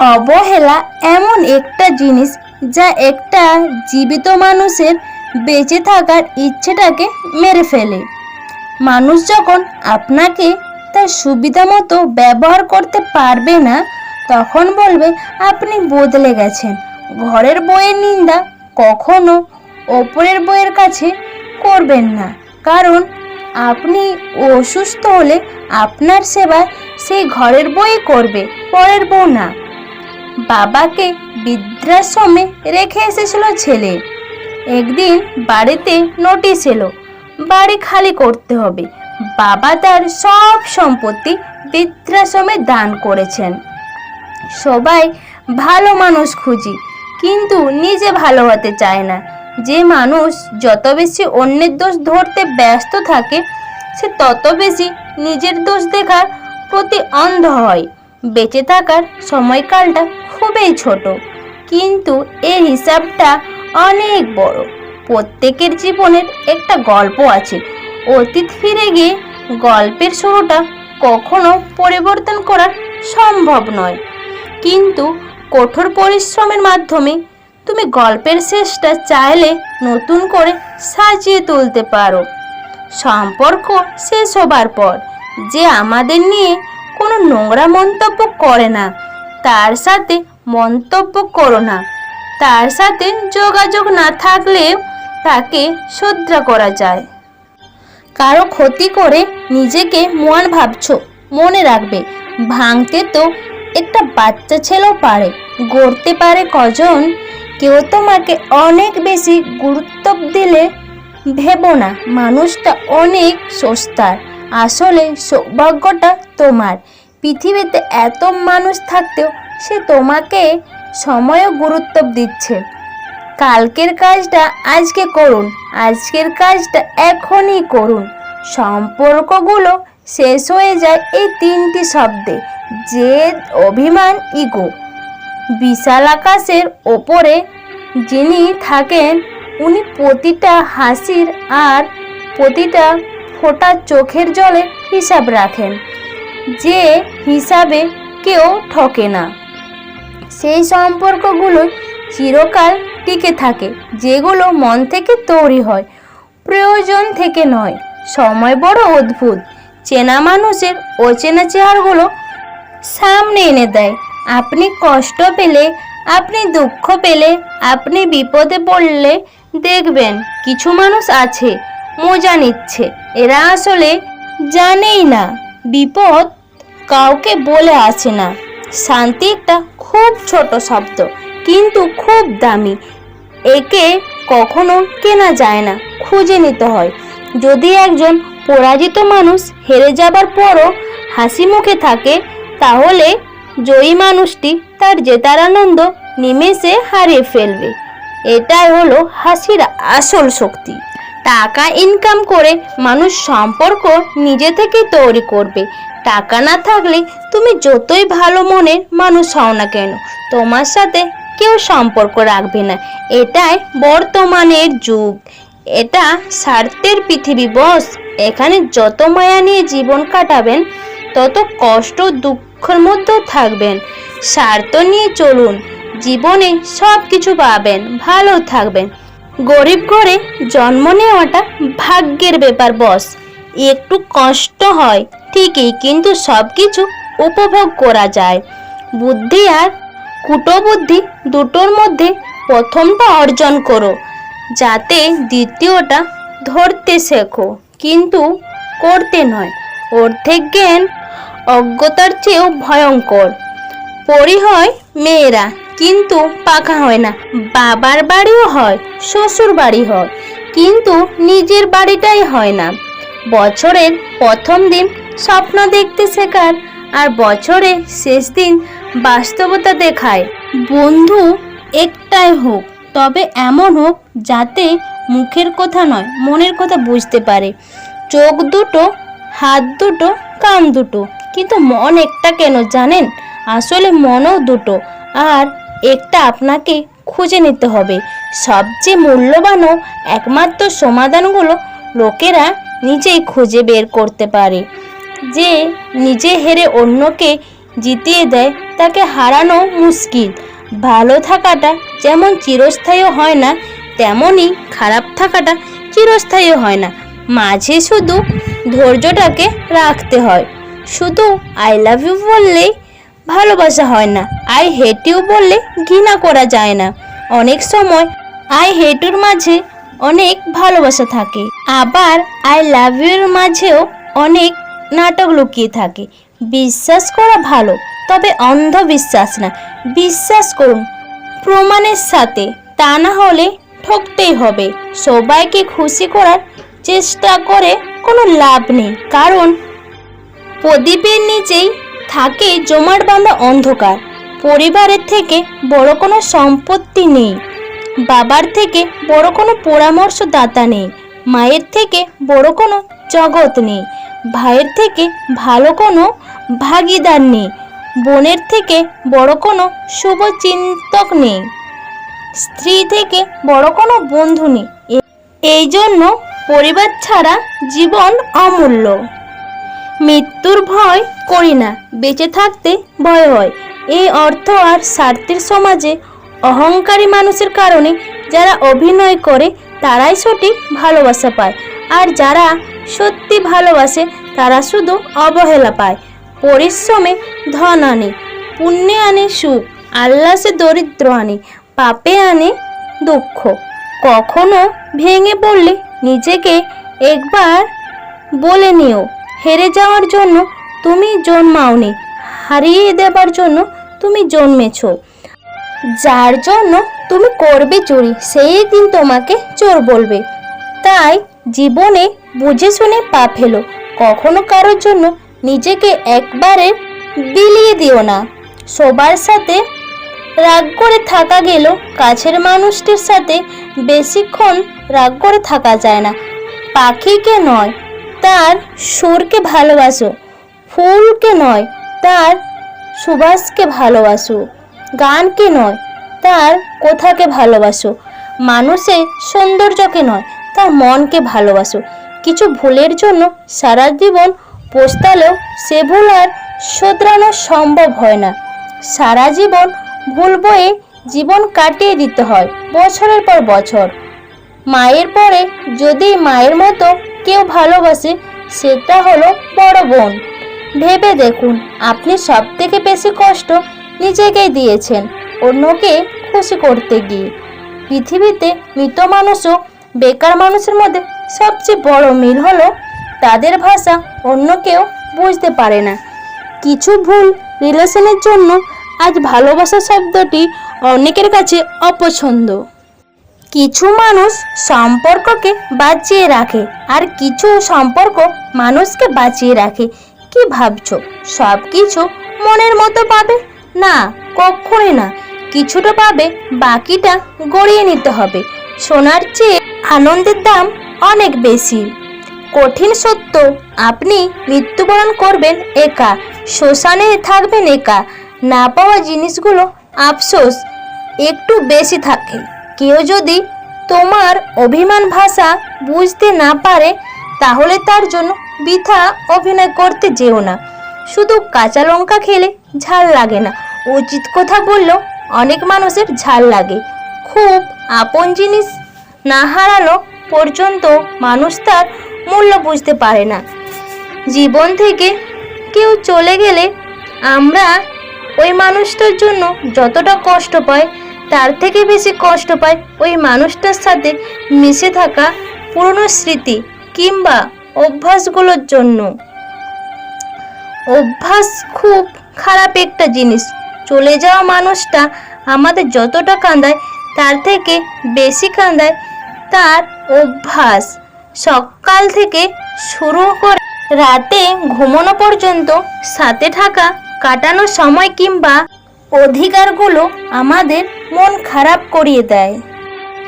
অবহেলা এমন একটা জিনিস যা একটা জীবিত মানুষের বেঁচে থাকার ইচ্ছেটাকে মেরে ফেলে। মানুষ যখন আপনাকে তার সুবিধা মতো ব্যবহার করতে পারবে না, তখন বলবে, আপনি বদলে গেছেন। ঘরের বইয়ের নিন্দা কখনো ওপরের বইয়ের কাছে করবেন না। কারণ আপনি অসুস্থ হলে আপনার সেবা সেই ঘরের বই করবে, পরের বউ না। বাবাকে বৃদ্ধাশ্রমে রেখে এসেছিল ছেলে। একদিন বাড়িতে নোটিশ এলো, বাড়ি খালি করতে হবে। বাবা তার সব সম্পত্তি বৃদ্ধাশ্রমে দান করেছেন। সবাই ভালো মানুষ খুঁজি, কিন্তু নিজে ভালো হতে চায় না। যে মানুষ যত বেশি অন্যের দোষ ধরতে ব্যস্ত থাকে, সে তত বেশি নিজের দোষ দেখার প্রতি অন্ধ হয়। বেঁচে থাকার সময়কালটা খুবই ছোট, কিন্তু এর হিসাবটা অনেক বড়। প্রত্যেকের জীবনের একটা গল্প আছে। অতীত ফিরে গিয়ে গল্পের শুরুটা কখনো পরিবর্তন করা সম্ভব নয়। কিন্তু কঠোর পরিশ্রমের মাধ্যমে তুমি গল্পের শেষটা চাইলে নতুন করে সাজিয়ে তুলতে পারো। সম্পর্ক শেষ হবার পর যে আমাদের নিয়ে কোনো নোংরা মন্তব্য করে না তার সাথে মন্তব্য করো না। তার সাথে যোগাযোগ না থাকলেও তাকে শ্রদ্ধা করা যায়। কারও ক্ষতি করে নিজেকে মন ভাবছ, মনে রাখবে। ভাঙতে তো একটা বাচ্চা ছেলেও পারে, গড়তে পারে কজন। কেউ তোমাকে অনেক বেশি গুরুত্ব দিলে ভেবো না, মানুষটা অনেক সস্তার। আসলে সৌভাগ্যটা তোমার। পৃথিবীতে এত মানুষ থাকতেও সে তোমাকে সময়ও গুরুত্ব দিচ্ছে। কালকের কাজটা আজকে করুন, আজকের কাজটা এখনই করুন। সম্পর্কগুলো শেষ হয়ে যায় এই তিনটি শব্দে, জেদ, অভিমান, ইগো। বিশাল আকাশের ওপরে যিনি থাকেন, উনি প্রতিটা হাসির আর প্রতিটা ফোটা চোখের জলে হিসাব রাখেন। যে হিসাবে কেউ ঠকে না। সেই সম্পর্কগুলো চিরকাল টিকে থাকে, যেগুলো মন থেকে তৈরি হয়, প্রয়োজন থেকে নয়। সময় বড় অদ্ভুত। চেনা মানুষের অচেনা চেহারগুলো সামনে এনে দেয়। আপনি কষ্ট পেলে, আপনি দুঃখ পেলে, আপনি বিপদে পড়লে দেখবেন কিছু মানুষ আছে, মজা নিচ্ছে। এরা আসলে জানেই না। বিপদ কাউকে বলে আসে না। শান্তি একটা খুব ছোট শব্দ, কিন্তু খুব দামি। একে কখনো কেনা যায় না, খুঁজে নিতে হয়। যদি একজন পরাজিত মানুষ হেরে যাবার পরও হাসি মুখে থাকে, তাহলে জয়ী মানুষটি তার জেতার আনন্দ নিমেষে হারিয়ে ফেলবে। এটাই হলো হাসির আসল শক্তি। টাকা ইনকাম করে মানুষ সম্পর্ক নিজে থেকেই তৈরি করবে। টাকা না থাকলে তুমি যতই ভালো মনের মানুষ হও না কেন, তোমার সাথে কেউ সম্পর্ক রাখবে না। এটাই বর্তমানের যুগ। এটা স্বার্থের পৃথিবী, বস। এখানে যত মায়া নিয়ে জীবন কাটাবেন, তত কষ্ট, দুঃখের মধ্যেও থাকবেন। স্বার্থ নিয়ে চলুন। জীবনে সব কিছু পাবেন, ভালো থাকবেন। গরিব ঘরে জন্ম নেওয়াটা ভাগ্যের ব্যাপার, বস। একটু কষ্ট হয়, ঠিকই, কিন্তু সব কিছু উপভোগ করা যায়। বুদ্ধি আর কুটবুদ্ধি দুটোর মধ্যে প্রথমটা অর্জন করো, যাতে দ্বিতীয়টা ধরতে শেখো। কিন্তু করতে নয়, অর্ধেক জ্ঞান অজ্ঞতার চেয়েও ভয়ঙ্কর। পরি হয় মেয়েরা কিন্তু পাকা হয় না, বাবার বাড়িও হয়, শ্বশুর বাড়ি হয়, কিন্তু নিজের বাড়িটাই হয় না। বছরের প্রথম দিন স্বপ্ন দেখতে শেখার আর বছরের শেষ দিন বাস্তবতা দেখায়। বন্ধু একটাই হোক, তবে এমন হোক যাতে মুখের কথা নয়, মনের কথা বুঝতে পারে। চোখ দুটো, হাত দুটো, কান দুটো, কিন্তু মন একটা কেন জানেন? আসলে মনও দুটো। আর একটা আপনাকে খুঁজে নিতে হবে। সবচেয়ে মূল্যবান ও একমাত্র সমাধানগুলো লোকেরা নিজেই খুঁজে বের করতে পারে। যে নিজে হেরে অন্যকে জিতিয়ে দেয়, তাকে হারানো মুশকিল। ভালো থাকাটা যেমন চিরস্থায়ী হয় না তেমনই খারাপ থাকাটা চিরস্থায়ী হয় না। মাঝে শুধু ধৈর্যটাকে রাখতে হয়। শুধু আই লাভ ইউ বললেই ভালোবাসা হয় না। আই হেট ইউ বললে ঘৃণা করা যায় না। অনেক সময় আই হেটুর মাঝে অনেক ভালোবাসা থাকে। আবার আই লাভ ইউর মাঝেও অনেক নাটক লুকিয়ে থাকে। বিশ্বাস করা ভালো, তবে অন্ধবিশ্বাস না। বিশ্বাস করুন, প্রমাণের সাথে তা না হলে ঠকতেই হবে। সবাইকে খুশি করার চেষ্টা করে কোনো লাভ নেই। কারণ প্রদীপের নিচেই থাকে জমাট বাঁধা অন্ধকার। পরিবারের থেকে বড় কোনো সম্পত্তি নেই। বাবার থেকে বড় কোনো পরামর্শদাতা নেই। মায়ের থেকে বড় কোনো জগৎ নেই। ভাইয়ের থেকে ভালো কোনো ভাগিদার নেই। বোনের থেকে বড় কোনো শুভ চিন্তক নেই। স্ত্রী থেকে বড় কোনো বন্ধু নেই। এই জন্য পরিবার ছাড়া জীবন অমূল্য। মৃত্যুর ভয় করি না, বেঁচে থাকতে ভয় হয়। এই অর্থ আর স্বার্থের সমাজে অহংকারী মানুষের কারণে যারা অভিনয় করে, তারাই সঠিক ভালোবাসা পায়। আর যারা সত্যি ভালোবাসে, তারা শুধু অবহেলা পায়। পরিশ্রমে ধন আনে, পুণ্যে আনে সুখ আল্লাসে দরিদ্র আনে, পাপে আনে দুঃখ। কখনো ভেঙে পড়লে নিজেকে একবার বলে নিও। হেরে যাওয়ার জন্য তুমি জন্মাওনি, হারিয়ে দেবার জন্য তুমি জন্মেছ। যার জন্য তুমি করবে চুরি, সেই দিন তোমাকে চোর বলবে। তাই জীবনে বুঝে শুনে পা ফেলো, কখনো কারোর জন্য নিজেকে একবারে বিলিয়ে দিও না। সবার সাথে রাগ করে থাকা গেলেও কাছের মানুষটির সাথে বেশিক্ষণ রাগ করে থাকা যায় না। পাখিকে নয় তার সুরকে ভালোবাসো, ফুলকে নয়, তার সুবাসকে ভালোবাসো, গানকে নয়, তার কথাকে ভালোবাসো। মানুষের সৌন্দর্যকে নয়, তার মনকে ভালোবাসো। কিছু ভুলের জন্য সারা জীবন পোস্তালেও সে ভুল আর শোধরানো সম্ভব হয় না। সারা জীবন ভুল বয়ে জীবন কাটিয়ে দিতে হয়, বছরের পর বছর। মায়ের পরে যদি মায়ের মতো কেউ ভালোবাসে, সেটা হলো বড় বোন। ভেবে দেখুন, আপনি সব থেকে বেশি কষ্ট নিজেকেই দিয়েছেন অন্যকে খুশি করতে গিয়ে। পৃথিবীতে মৃত মানুষ ও বেকার মানুষের মধ্যে সবচেয়ে বড় মিল হলো তাদের ভাষা অন্য কেউ বুঝতে পারে না। কিছু ভুল রিলেশনের জন্য আজ ভালোবাসা শব্দটি অনেকের কাছে অপছন্দ। কিছু মানুষ সম্পর্ককে বাঁচিয়ে রাখে আর কিছু সম্পর্ক মানুষকে বাঁচিয়ে রাখে। কি ভাবছ? সব কিছু মনের মতো পাবে? না কখনোই না। কিছুটা পাবে, বাকিটা গড়িয়ে নিতে হবে। সোনার চেয়ে আনন্দের দাম অনেক বেশি। কঠিন সত্য, আপনি মৃত্যুবরণ করবেন একা, শ্মশানে থাকবেন একা। না পাওয়া জিনিসগুলো আফসোস, একটু বেশি থাকে। কেউ যদি তোমার অভিমান ভাষা বুঝতে না পারে, তাহলে তার জন্য বৃথা অভিনয় করতে যেও না। শুধু কাঁচা লঙ্কা খেলে ঝাল লাগে না। উচিত কথা বললেও অনেক মানুষের ঝাল লাগে। খুব আপন জিনিস না হারানো পর্যন্ত মানুষ তার মূল্য বুঝতে পারে না। জীবন থেকে কেউ চলে গেলে আমরা ওই মানুষটার জন্য যতটা কষ্ট পাই তার থেকে বেশি কষ্ট পায় ওই মানুষটার সাথে মিশে থাকা পুরনো স্মৃতি কিংবা অভ্যাসগুলোর জন্য। অভ্যাস খুব খারাপ একটা জিনিস। চলে যাওয়া মানুষটা আমাদের যতটা কাঁদায় তার থেকে বেশি কাঁদায় তার অভ্যাস। সকাল থেকে শুরু করে রাতে ঘুমানো পর্যন্ত সাথে থাকা কাটানো সময় কিংবা অধিকারগুলো আমাদের মন খারাপ করিয়ে দেয়।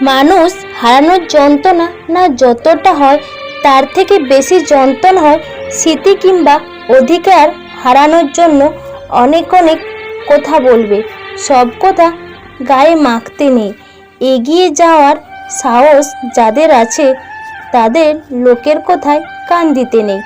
মানুষ হারানোর যন্ত্রণা না যতটা হয়, তার থেকে বেশি যন্ত্রণা হয় স্মৃতি কিংবা অধিকার হারানোর জন্য অনেক অনেক কথা বলবে। সব কথা গায়ে মাখতে নেই। এগিয়ে যাওয়ার সাহস যাদের আছে, তাদের লোকের কথায় কান দিতে নেই।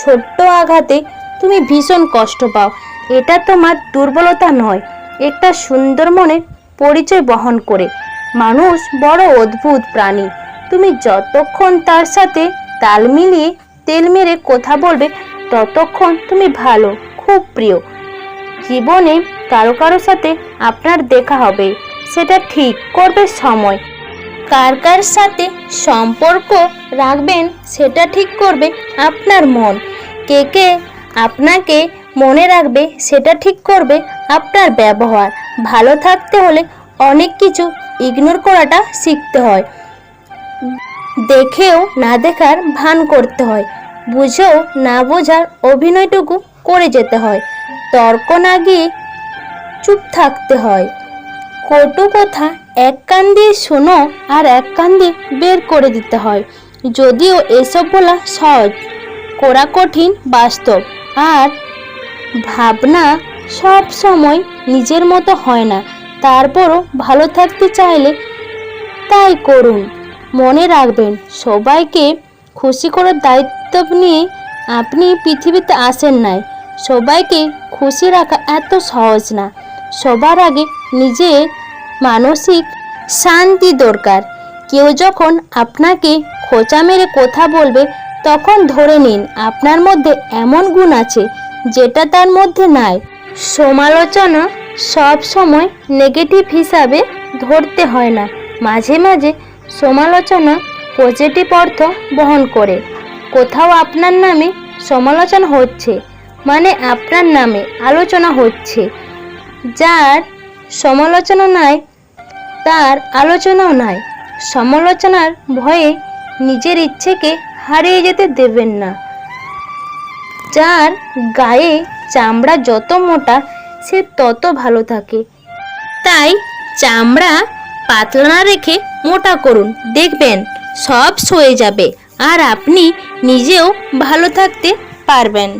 ছোট্ট আঘাতে তুমি ভীষণ কষ্ট পাও। এটা তোমার দুর্বলতা নয় একটা সুন্দর মনের পরিচয় বহন করে। মানুষ বড় অদ্ভুত প্রাণী। তুমি যতক্ষণ তার সাথে তাল মিলিয়ে তেল মেরে কথা বলবে, ততক্ষণ তুমি ভালো, খুব প্রিয়। জীবনে কারও কারও সাথে আপনার দেখা হবে, সেটা ঠিক করবে সময়। কার কার সাথে সম্পর্ক রাখবেন, সেটা ঠিক করবে আপনার মন। কে কে আপনাকে মনে রাখবে, সেটা ঠিক করবে আপনার ব্যবহার। ভালো থাকতে হলে অনেক কিছু ইগনোর করাটা শিখতে হয়। দেখেও না দেখার ভান করতে হয়। বুঝেও না বোঝার অভিনয়টুকু করে যেতে হয়। তর্ক না গিয়ে চুপ থাকতে হয়। কটু কথা এক কান দিয়ে শোনো আর এক কান দিয়ে বের করে দিতে হয়। যদিও এসব বলা সহজ করা কঠিন, বাস্তব। আর ভাবনা সব সময় নিজের মতো হয় না। তারপরও ভালো থাকতে চাইলে তাই করুন। মনে রাখবেন, সবাইকে খুশি করার দায়িত্ব নিয়ে আপনি পৃথিবীতে আসেন নাই। সবাইকে খুশি রাখা এত সহজ না। সবার আগে নিজের মানসিক শান্তি দরকার। কেউ যখন আপনাকে খোঁচা মেরে কথা বলবে, তখন ধরে নিন, আপনার মধ্যে এমন গুণ আছে যেটা তার মধ্যে নাই। সমালোচনা সব সময় নেগেটিভ হিসাবে ধরতে হয় না। মাঝে মাঝে সমালোচনা পজিটিভ অর্থ বহন করে। কোথাও আপনার নামে সমালোচনা হচ্ছে মানে আপনার নামে আলোচনা হচ্ছে। যার সমালোচনা নাই, তার আলোচনাও নাই। সমালোচনার ভয়ে নিজের ইচ্ছেকে হারিয়ে যেতে দেবেন না। যার গায়ে চামড়া যত মোটা, সে তত ভালো থাকে। তাই চামড়া পাতলা না রেখে মোটা করুন, দেখবেন সব সয়ে যাবে আর আপনি নিজেও ভালো থাকতে পারবেন।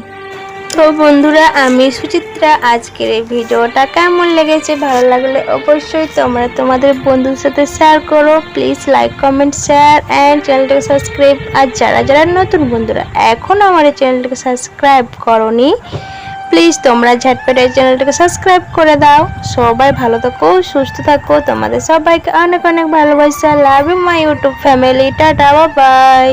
তো বন্ধুরা, আমি সুচিত্রা, আজকের এই ভিডিওটা কেমন লেগেছে, ভালো লাগলে অবশ্যই তোমরা তোমাদের বন্ধুর সাথে শেয়ার করো। Please like comment share and চ্যানেলটাকে সাবস্ক্রাইব আর যারা যারা নতুন বন্ধুরা, এখন আমার চ্যানেলটাকে সাবস্ক্রাইব করনি প্লিজ তোমরা ঝটপট এই চ্যানেলটাকে সাবস্ক্রাইব করে দাও। সবাই ভালো থাকো, সুস্থ থাকো। তোমাদের সবাইকে অনেক অনেক ভালোবাসা। Love you my YouTube family tata bye